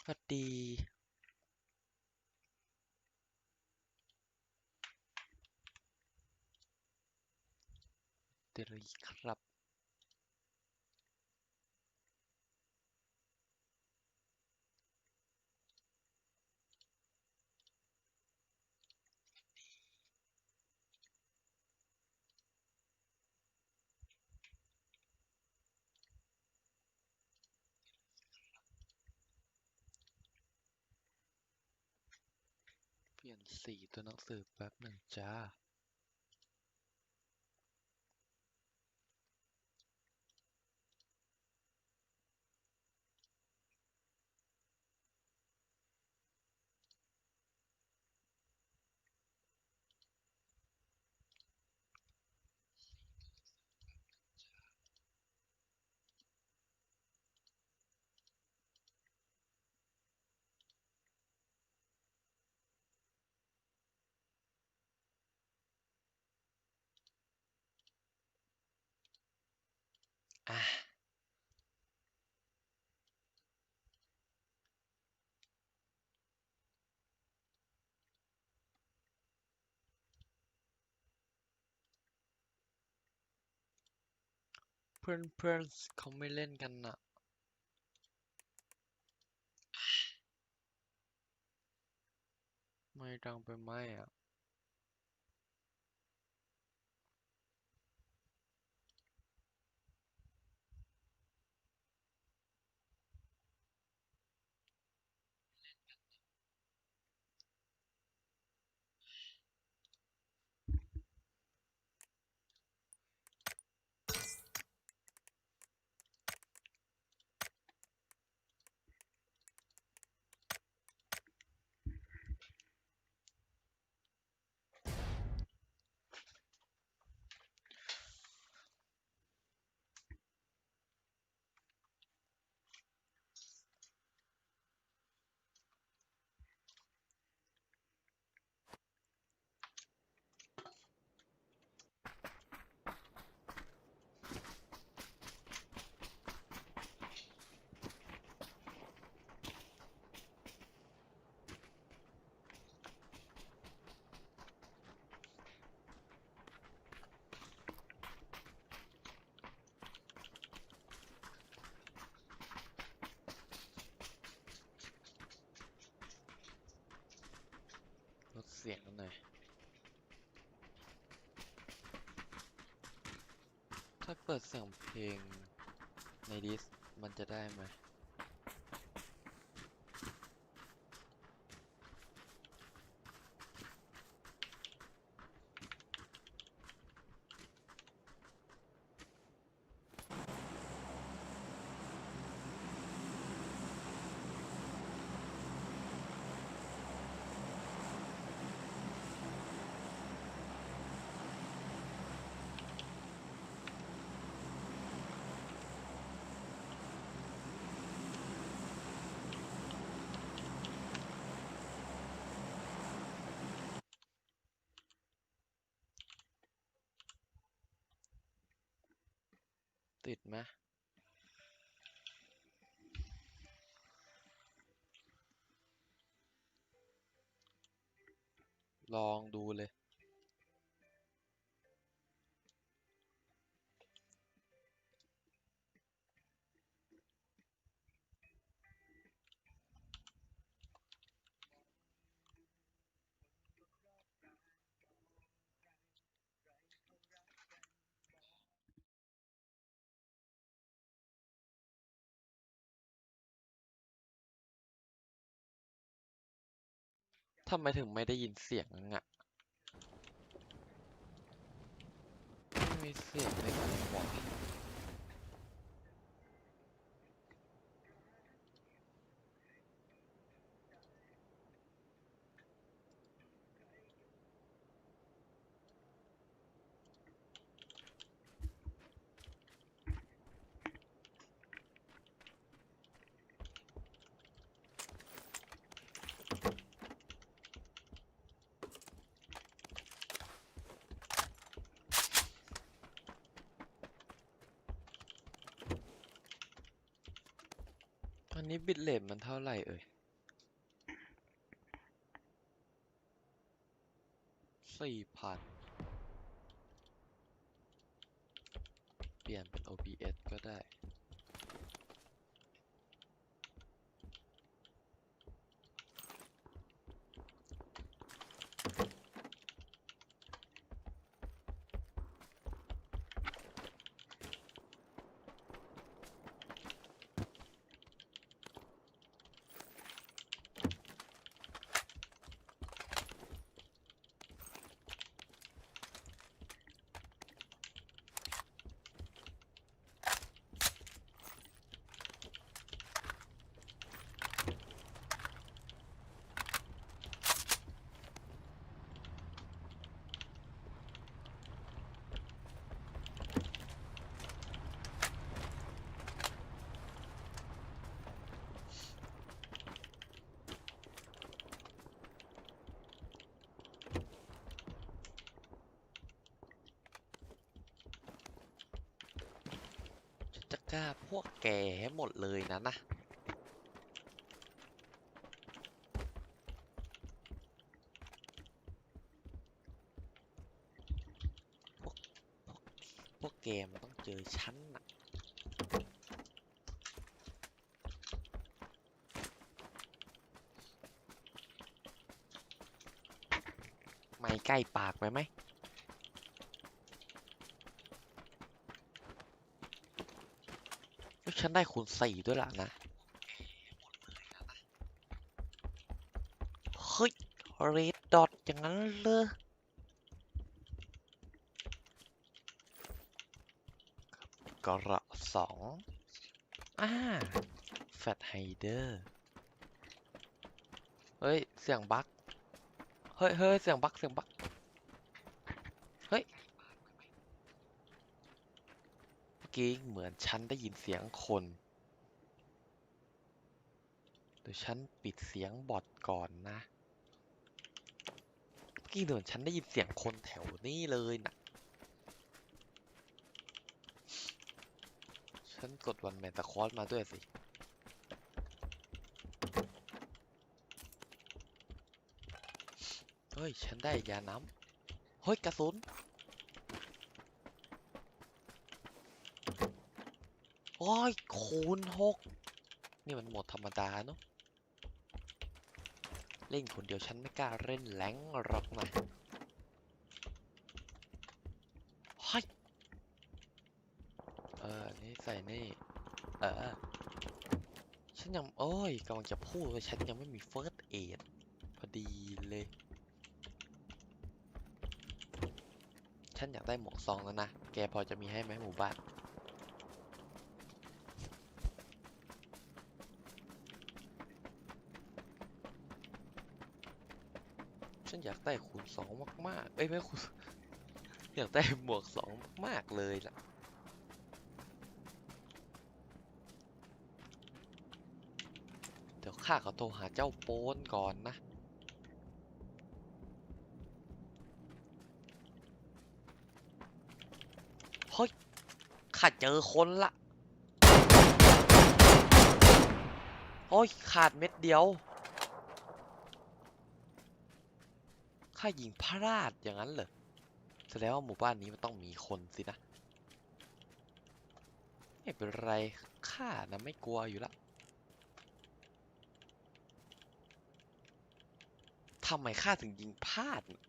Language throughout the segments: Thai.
สวัสดีเดลีครับ ลี่ยนสีตัวหนังสือแป๊บหนึ่งจ้า อะเพื่อนเพื่อนเขาไม่เล่นกันน่ะไม่ดังไปไหมอะ เสียงกันหน่อย ถ้าเปิดเสียงเพลงในดิสมันจะได้ไหม ติดไหมลองดูเลย ทำไมถึงไม่ได้ยินเสียงอะไม่มีเสียงเลยหัวอั นี้บิตเลทมันเท่าไหร่เอ่ยสี่พันเปลี่ยนเป็น OBS ก็ได้ ฉันจะกล้าพวกแกให้หมดเลยนะนะ พวกพวกพวกแกมันต้องเจอฉันนะไม่ใกล้ปากไปไหม แล้ว ฉันได้คูณสี่ด้วยล่ะนะ เฮ้ยเรดดอทอย่างนั้นเลยกระสองอ่าแฟตไฮเดอร์ เฮ้ย เสียงบั๊กเฮ้ยเฮ้ยเสียงบั๊กเสียงบั๊กเฮ้ย กี้เหมือนฉันได้ยินเสียงคนเดี๋ยวฉันปิดเสียงบอทก่อนนะเมื่อกี้เหมือนฉันได้ยินเสียงคนแถวนี้เลยนะฉันกดวันแมนตาคอสมาด้วยสิเฮ้ย ฉันได้ยาน้ำ เฮ้ย กระสุน โอ้ยคูณหกนี่มันหมดธรรมดาเนอะเล่นคนเดียวฉันไม่กล้าเล่นแรงหรอกนะเฮ้ยเออนี่ใส่นี่ เออ ฉันยัง โอ้ยกำลังจะพูดว่าฉันยังไม่มีเฟิร์สเอดพอดีเลย ฉันอยากได้หมวกซองแล้วนะ แกพอจะมีให้ไหมหมู่บ้าน ฉันอยากได้คูณสองมากๆ เอ้ยไม่คูณอยากได้หมวกสองมากเลยล่ะ เดี๋ยวข้าขอโทรหาเจ้าโป้นก่อนนะเฮ้ยข้าเจอคนละโอ้ยขาดเม็ดเดียว ข้ายิงพลาดอย่างนั้นเหรอแสดงว่าหมู่บ้านนี้มันต้องมีคนสินะ ไม่เป็นไรข้านะไม่กลัวอยู่ละทำไมข้าถึงยิงพลาดน่ะ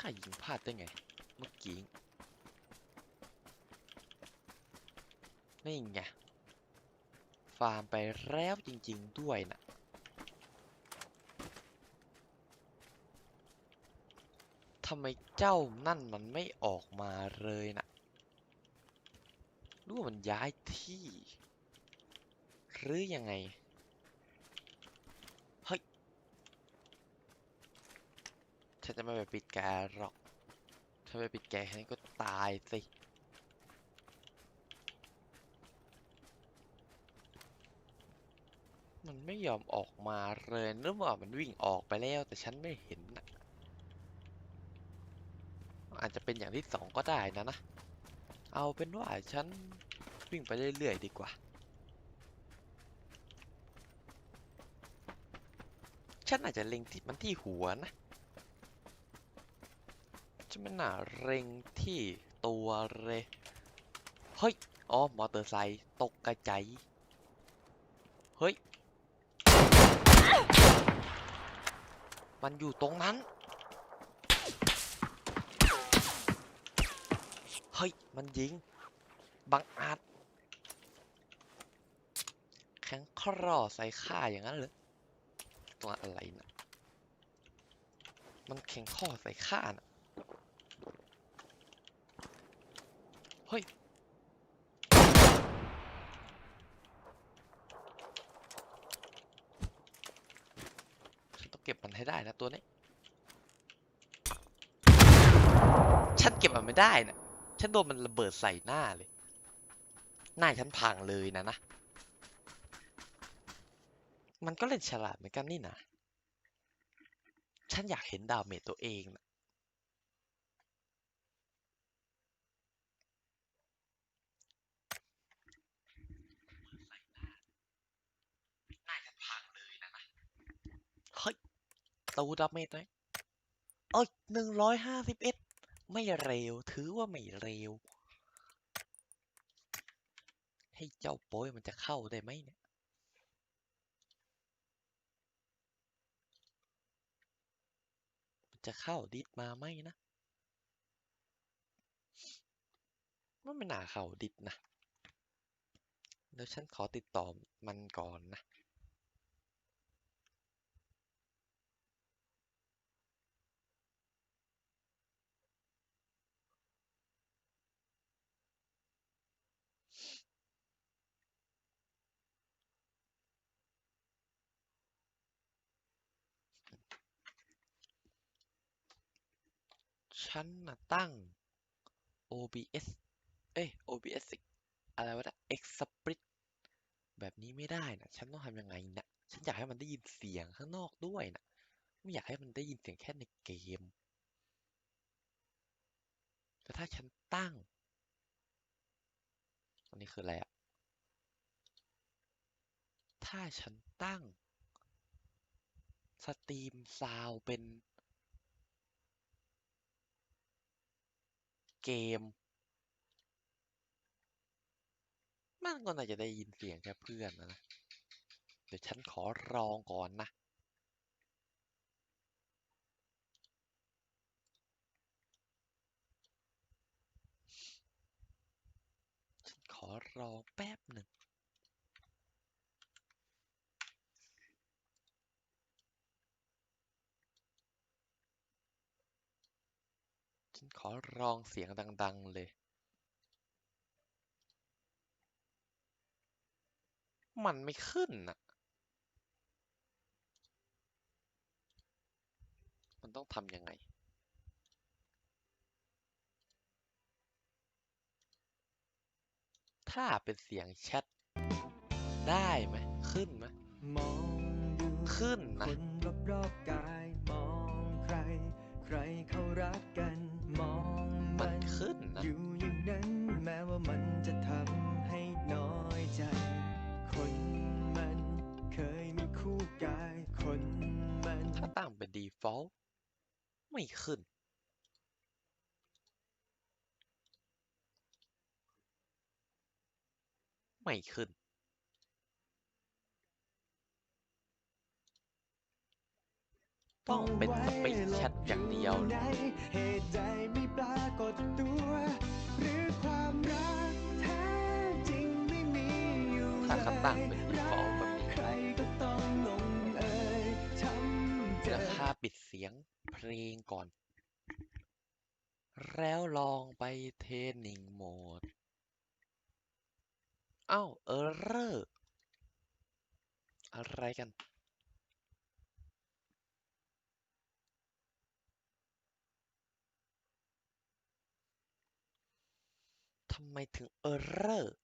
ข้ายิงพลาดได้ไง เมื่อกี้นี่ไงาร์มไปแล้วจริง ๆ ด้วยนะทำไมเจ้านั่นมันไม่ออกมาเลยนะหรู้ว่ามันย้ายที่ หรือยังไง เฮ้ย ฉันจะไม่ไปปิดแกหรอก ถ้าไปปิดแกแค่นี้ก็ตายสิ มันไม่ยอมออกมาเลยนึกว่ามันวิ่งออกไปแล้ว แต่ฉันไม่เห็นนะอาจจะเป็นอย่างที่สองก็ได้นะนะ เอาเป็นว่าฉันวิ่งไปเรื่อยๆดีกว่า ฉันอาจจะเล็งที่มันที่หัวนะฉันไม่น่าเล็งที่ตัวเลยเฮ้ย อ๋อ มอเตอร์ไซค์ตกกระจเฮ้ย มันอยู่ตรงนั้น เฮ้ย มันยิง บังอาจ แข็งครอใส่ข้าอย่างนั้นเหรอตัวอะไรนะมันแข็งข้อใส่ข้านะเฮ้ย ฉันต้อง เก็บมันให้ได้นะตัวนี้ ฉันเก็บมันไม่ได้นะฉันโดนมันระเบิดใส่หน้าเลย หน้าฉันพังเลยนะนะ มันก็เล่นฉลาดเหมือนกันนี่นะ ฉันอยากเห็นดาเมจตัวเองนะหน้าฉันพังเลยนะนะ เฮ้ย ตูดาเมจไหมเอ้ยหนึ่งร้อยห้าสิบเอ็ดไม่เร็ว ถือว่าไม่เร็ว ให้เจ้าโป้ยมันจะเข้าได้ไหมเนี่ยมันจะเข้าดิสมาไหมนะว่าไม่น่าเข้าดิสนะ เดี๋ยวฉันขอติดต่อมันก่อนนะ ฉันน่ะตั้ง OBS เอ้ย OBS อีกอะไรวะนะ Xsplit แบบนี้ไม่ได้นะ ฉันต้องทำยังไงนะฉันอยากให้มันได้ยินเสียงข้างนอกด้วยนะ ไม่อยากให้มันได้ยินเสียงแค่ในเกม แต่ถ้าฉันตั้ง อันนี้คืออะไรอะถ้าฉันตั้ง สตรีมซาวเป็น เกม มันก็น่าจะได้ยินเสียงแค่เพื่อนนะ เดี๋ยวฉันขอลองก่อนนะ ฉันขอรองแป๊บหนึ่ง ฉันขอลองเสียงดัง ๆ เลย มันไม่ขึ้นน่ะ มันต้องทำยังไง ถ้าเป็นเสียงแชท ได้ไหม ขึ้นไหมมองดูขึ้นคนะนรอบๆกายมองใคร ใครเขารัก ถ้าตั้งเป็น default ไม่ขึ้น ไม่ขึ้น ต้องเป็นสเปซแชทอย่างเดียวไหนเหตุใดไม่ปรากฏตัวหรือความรักแท้จริงไม่มีอยู่ถ้าเขาตั้งเป็นเลย default แสียงเพลงก่อน แล้วลองไปเทรนนิ่งโหมดเอ้าเออเรอร์อะไรกัน ทำไมถึงเออเรอร์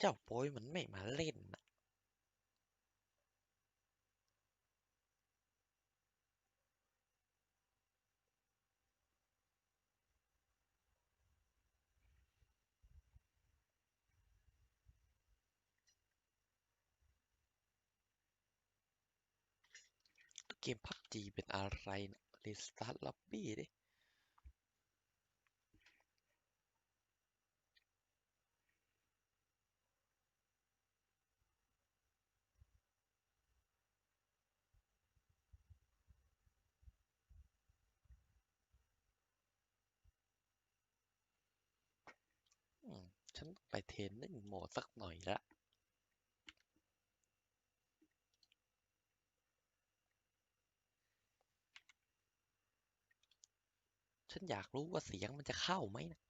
เจ้าโป้ยมันไม่มาเล่นนะเกมพับจีเป็นอะไรนะรีสตาร์ทล็อบบี้ดิ อืม ฉันต้อง ไปเทรนนิ่งโหมดสักหน่อยละฉันอยากรู้ว่าเสียงมันจะเข้าไหมนะ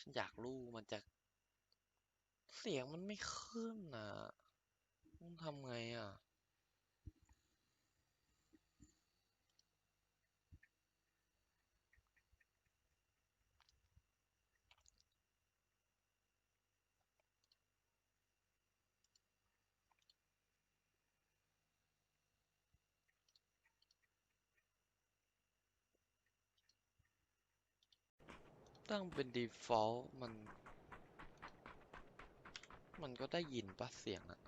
ฉันอยากรู้มันจะ เสียงมันไม่ขึ้นน่ะต้องทำไงอะ ตั้งเป็น default มัน มันก็ได้ยินปะเสียงอะ